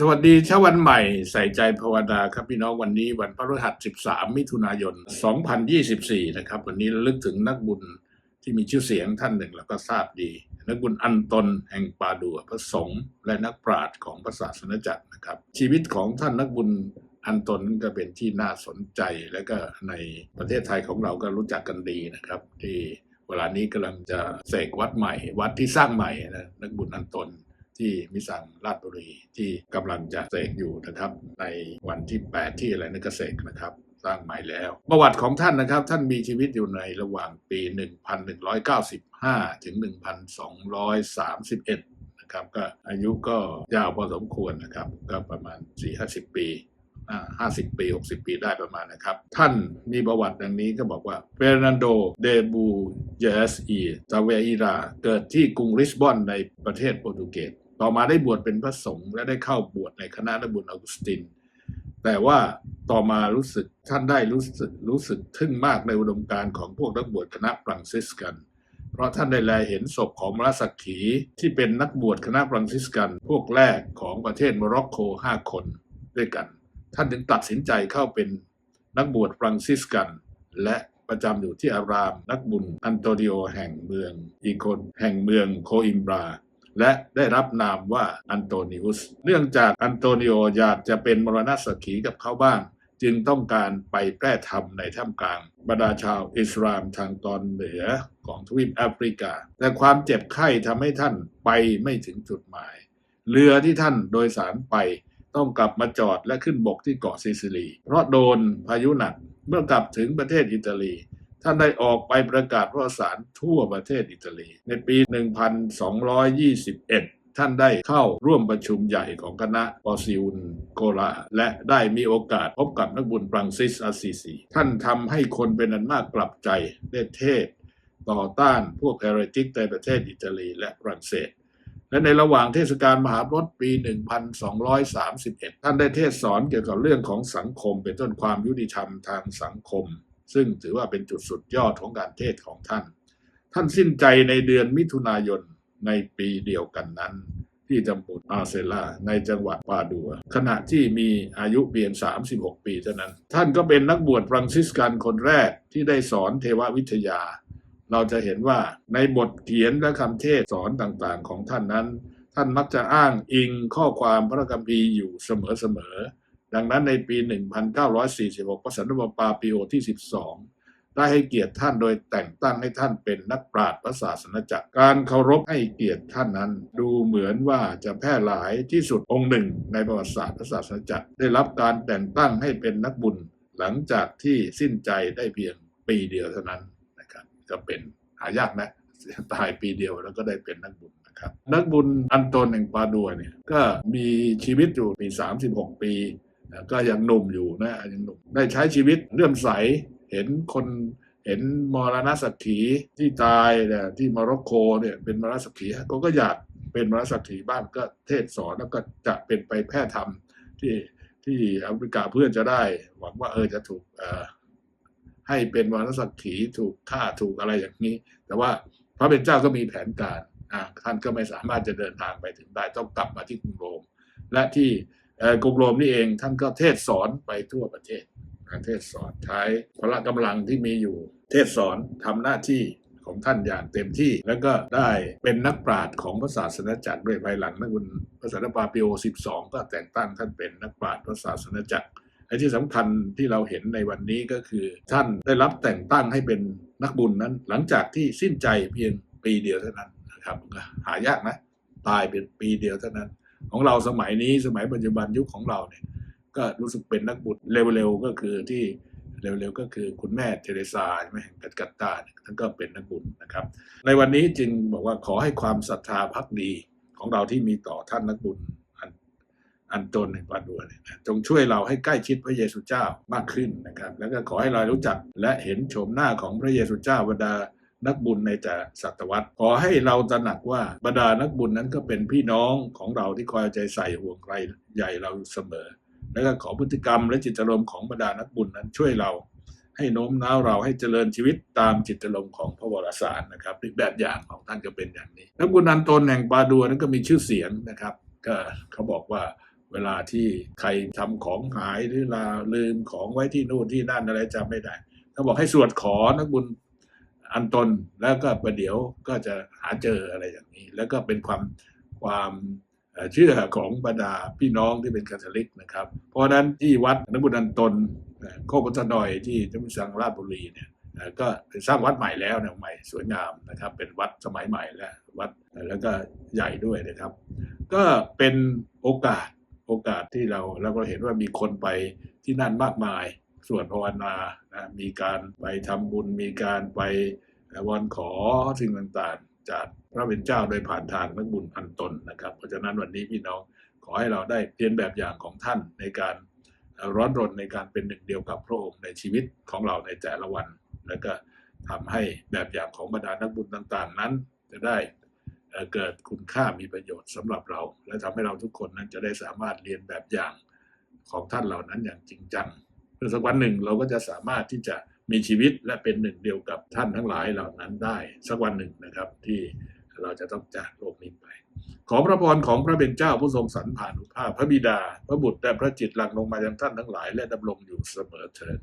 สวัสดีเช้าวันใหม่ใส่ใจภาวนาครับพี่น้องวันนี้วันพฤหัส 13 มิถุนายน 2024 นะครับ วันนี้ระลึกถึงนักบุญที่มีชื่อเสียงท่านหนึ่งแล้วก็ทราบดี นักบุญอันตนแห่งปาดัวพระสงฆ์และนักปราชญ์ของพระศาสนจักรนะครับ ชีวิตของท่านนักบุญอันตนก็เป็นที่น่าสนใจและก็ในประเทศไทยของเราก็รู้จักกันดีนะครับ ที่เวลานี้กำลังจะเสกวัดใหม่ วัดที่สร้างใหม่นะนักบุญอันตน ที่มิสังราชบุรีที่กำลังจะเสกอยู่นะครับ ในวันที่ 8 ที่อะไรนั่นก็เสกนะครับสร้างใหม่แล้ว ประวัติของท่านนะครับ ท่านมีชีวิตอยู่ในระหว่างปี 1195 ถึง 1231 นะครับ ก็อายุก็ยาวพอสมควรนะครับ ก็ประมาณ 4-50 ปีห้าสิบปี60ปีได้ประมาณนะครับ ท่านมีประวัติดังนี้ก็บอกว่าเฟรนันโดเดบูเยสอีตาเวอิราเกิดที่กรุงลิสบอนในประเทศโปรตุเกส ต่อมาได้บวชเป็นพระสงฆ์และได้เข้าบวชในคณะนักบุญออกุสติน แต่ว่าต่อมารู้สึกท่านได้รู้สึกรู้สึกทึ่งมากในอุดมการณ์ของพวกนักบวชคณะฟรังซิสกัน เพราะท่านได้แลเห็นศพของมรสักขีที่เป็นนักบวชคณะฟรังซิสกัน พวกแรกของประเทศโมร็อกโกห้าคนด้วยกัน ท่านถึงตัดสินใจเข้าเป็นนักบวชฟรังซิสกัน และประจำอยู่ที่อารามนักบุญอันโตนิโอแห่งเมืองอีโคนแห่งเมืองโคอิมบรา และได้รับนามว่าอันโตนิอุส เนื่องจากอันโตนิโออยากจะเป็นมรณะสักขีกับเขาบ้าง จึงต้องการไปแพร่ธรรมในท่ามกลางบรรดาชาวอิสลามทางตอนเหนือของทวีปแอฟริกา แต่ความเจ็บไข้ทำให้ท่านไปไม่ถึงจุดหมาย เรือที่ท่านโดยสารไปต้องกลับมาจอดและขึ้นบกที่เกาะซิซิลี เพราะโดนพายุหนักเมื่อกลับถึงประเทศอิตาลี ท่านได้ออกไปประกาศพระสารทั่วประเทศอิตาลี ในปี 1221ท่านได้เข้าร่วมประชุมใหญ่ของคณะปอซิอุนโกลาและได้มีโอกาสพบกับนักบุญฟรังซิสอาซีซีท่านทำให้คนเป็นอันมากกลับใจได้เทศ ต่อต้านพวกเฮเรติกในประเทศอิตาลีและฝรั่งเศส และในระหว่างเทศกาลมหาพรตปี 1231 ท่านได้เทศสอนเกี่ยวกับเรื่องของสังคม เป็นต้นความยุติธรรมทางสังคม ซึ่งถือว่าเป็นจุดสุดยอดของการเทศของท่าน ท่านสิ้นใจในเดือนมิถุนายนในปีเดียวกันนั้น ที่ตำบลอาเซลาในจังหวัดปาดัว ขณะที่มีอายุเพียง 36 ปีเท่านั้น ท่านก็เป็นนักบวชฟรังซิสกันคนแรกที่ได้สอนเทววิทยา เราจะเห็นว่าในบทเขียนและคำเทศสอนต่างๆ ของท่านนั้น ท่านมักจะอ้างอิงข้อความพระคัมภีร์อยู่เสมอๆ ดังนั้นในปี 1946พระสันตะปาปาปีโอที่ 12 ได้ให้เกียรติท่านโดยแต่งตั้งให้ท่านเป็นนักปราชญ์พระศาสนจักร การเคารพให้เกียรติท่านนั้น ดูเหมือนว่าจะแพร่หลายที่สุดองค์หนึ่งในประวัติศาสตร์พระศาสนจักร ได้รับการแต่งตั้งให้เป็นนักบุญหลังจากที่สิ้นใจได้เพียงปีเดียวเท่านั้นนะครับก็เป็นหายากนะตายปีเดียวแล้วก็ได้เป็นนักบุญนะครับ นักบุญอันโตนแห่งปาดัวเนี่ยก็มีชีวิตอยู่ปี 36 ปี ก็ยังหนุ่มอยู่นะยังหนุ่มได้ใช้ชีวิตเลื่อมใสเห็นคนเห็นมรณสักขีที่ตายเนี่ยที่มร็อกโกเนี่ยเป็นมรณสักขีเขาก็อยากเป็นมรณสักขีบ้างก็เทศสอนแล้วก็จะเป็นไปแพร่ธรรมที่ที่แอฟริกาเพื่อนจะได้ หวังว่าเออจะถูกให้เป็นมรณสักขีถูกฆ่าถูกอะไรอย่างนี้ แต่ว่าพระเป็นเจ้าก็มีแผนการท่านก็ไม่สามารถจะเดินทางไปถึงได้ต้องกลับมาที่กรุงโรม และที่ กรุงโรมนี่เองท่านก็เทศสอนไปทั่วประเทศการเทศสอนใช้พละกำลังที่มีอยู่ เทศสอนทำหน้าที่ของท่านอย่างเต็มที่ แล้วก็ได้เป็นนักปราชญ์ของพระศาสนาจักรด้วยภายหลังนักบุญพระสันตะปาปิโอ12 ก็แต่งตั้งท่านเป็นนักปราชญ์พระศาสนาจักรไอ้ที่สำคัญที่เราเห็นในวันนี้ก็คือ ท่านได้รับแต่งตั้งให้เป็นนักบุญนั้น หลังจากที่สิ้นใจเพียงปีเดียวเท่านั้นนะครับหายากนะตายเป็นปีเดียวเท่านั้น ของเราสมัยนี้สมัยปัจจุบันยุคของเราเนี่ยก็รู้สึกเป็นนักบุญเร็วๆก็คือที่เร็วๆก็คือคุณแม่เทเรซาใช่ไหมแห่งกัตกัตตาท่านก็เป็นนักบุญนะครับ ในวันนี้จึงบอกว่าขอให้ความศรัทธาพักดีของเราที่มีต่อท่านนักบุญอันโตนในปาดัวเนี่ยนะจงช่วยเราให้ใกล้ชิดพระเยซูเจ้ามากขึ้นนะครับ แล้วก็ขอให้เรารู้จักและเห็นโฉมหน้าของพระเยซูเจ้าบรรดา นักบุญในแต่ศตวรรษ ขอให้เราตระหนักว่าบรรดานักบุญนั้นก็เป็นพี่น้องของเราที่คอยใจใส่ห่วงใครใหญ่เราเสมอ แล้วก็ขอพฤติกรรมและจิตอารมณ์ของบรรดานักบุญนั้นช่วยเรา ให้โน้มน้าวเราให้เจริญชีวิตตามจิตอารมณ์ของพระวรสารนะครับแบบอย่างของท่านก็เป็นอย่างนี้ นักบุญอันตนแห่งปาดัวนั้นก็มีชื่อเสียงนะครับ ก็เขาบอกว่าเวลาที่ใครทำของหายหรือลาลืมของไว้ที่นู่นที่นั่นอะไรจำไม่ได้เขาบอกให้สวดขอนักบุญ อันตนแล้วก็ประเดี๋ยวก็จะหาเจออะไรอย่างนี้ แล้วก็เป็นความความเชื่อของบรรดาพี่น้องที่เป็นคาทอลิกนะครับ เพราะนั้นที่วัดนบุญอันตนโคกพุทธนอยที่จังหวัดสังราชบุรีเนี่ยก็สร้างวัดใหม่แล้วเนี่ยใหม่สวยงามนะครับ เป็นวัดสมัยใหม่แล้ววัดแล้วก็ใหญ่ด้วยนะครับ ก็เป็นโอกาสโอกาสที่เราเราก็เห็นว่ามีคนไปที่นั่นมากมาย สวนภาวนานะมีการไปทำบุญ มีการไปวอนขอสิ่งต่างๆ จากพระเป็นเจ้าโดยผ่านทางนักบุญอันตนนะครับ เพราะฉะนั้นวันนี้พี่น้องขอให้เราได้เรียนแบบอย่างของท่านในการร้อนรนในการเป็นหนึ่งเดียวกับพระองค์ในชีวิตของเราในแต่ละวัน แล้วก็ทำให้แบบอย่างของบรรดานักบุญต่างๆ นั้น จะได้เอ่อเกิดคุณค่ามีประโยชน์สำหรับเรา และทำให้เราทุกคนนั้นจะได้สามารถเรียนแบบอย่างของท่านเหล่านั้นอย่างจริงจังือสักวันหนึ่งเราก็จะสามารถที่จะมีชีวิตและเป็นหนึ่งเดียวกับท่านทั้งหลายเหล่านั้นได้ สักวันหนึ่งนะครับที่เราจะต้องจากโลกนี้ไป ขอพระพรของพระเป็นเจ้าผู้ทรงสรรผ่านุภาพพระบิดา พระบุตรและพระจิตหลั่งลงมายังท่านทั้งหลาย และดำรงอยู่เสมอเถิด